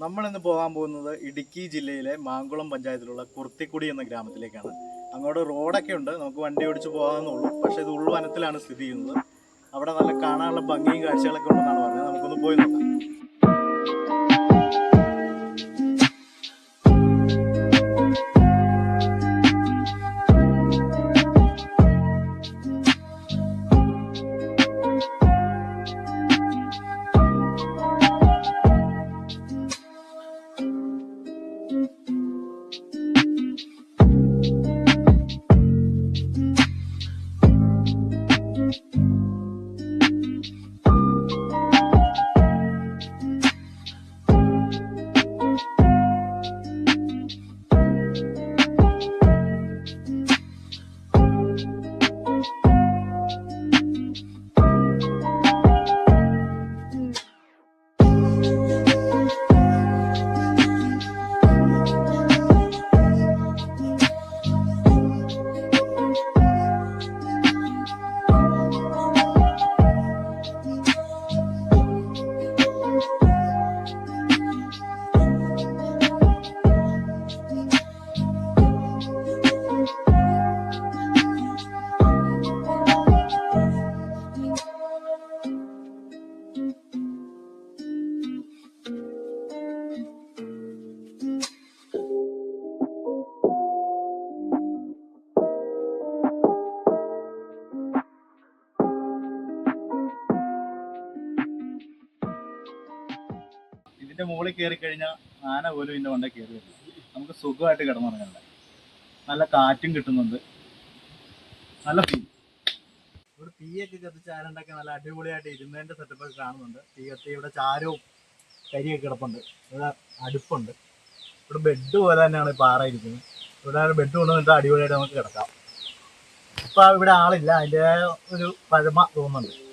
നമ്മളിന്ന് പോകാൻ പോകുന്നത് ഇടുക്കി ജില്ലയിലെ മാങ്കുളം പഞ്ചായത്തിലുള്ള കുർത്തിക്കുടി എന്ന ഗ്രാമത്തിലേക്കാണ്. അങ്ങോട്ട് റോഡൊക്കെ ഉണ്ട് നമുക്ക് വണ്ടി ഓടിച്ച് പോകാമെന്നുള്ളൂ പക്ഷേ ഇത് ഉൾവനത്തിലാണ് സ്ഥിതി ചെയ്യുന്നത്. അവിടെ നല്ല കാണാനുള്ള ഭംഗിയും കാഴ്ചകളൊക്കെ ഉണ്ടെന്നാണ് പറഞ്ഞത്. നമുക്കൊന്ന് പോയി നോക്കാം. ഇതിന്റെ മുകളിൽ കയറി കഴിഞ്ഞാൽ ആന പോലും ഇതിന്റെ കൊണ്ടേ കയറി വരില്ല നമുക്ക് സുഖമായിട്ട് കിടന്നുറങ്ങണ്ട. നല്ല കാറ്റും കിട്ടുന്നുണ്ട്. നല്ല തീ ഇവിടെ തീയൊക്കെ കത്തിച്ച് ആരുണ്ടൊക്കെ നല്ല അടിപൊളിയായിട്ട് ഇരുന്നതിന്റെ സെറ്റപ്പൊക്കെ കാണുന്നുണ്ട്. തീ കത്തി ഇവിടെ ചാരവും കരിയൊക്കെ കിടപ്പുണ്ട്. ഇവിടെ അടുപ്പുണ്ട്. ഇവിടെ ബെഡ് പോലെ തന്നെയാണ് പാറ ഇരിക്കുന്നത്. ഇവിടെ ബെഡ് കൊണ്ടുവന്നിട്ട് അടിപൊളിയായിട്ട് നമുക്ക് കിടക്കാം. ഇപ്പൊ ഇവിടെ ആളില്ല. അതിന്റെ ഒരു പഴമ തോന്നുന്നുണ്ട്.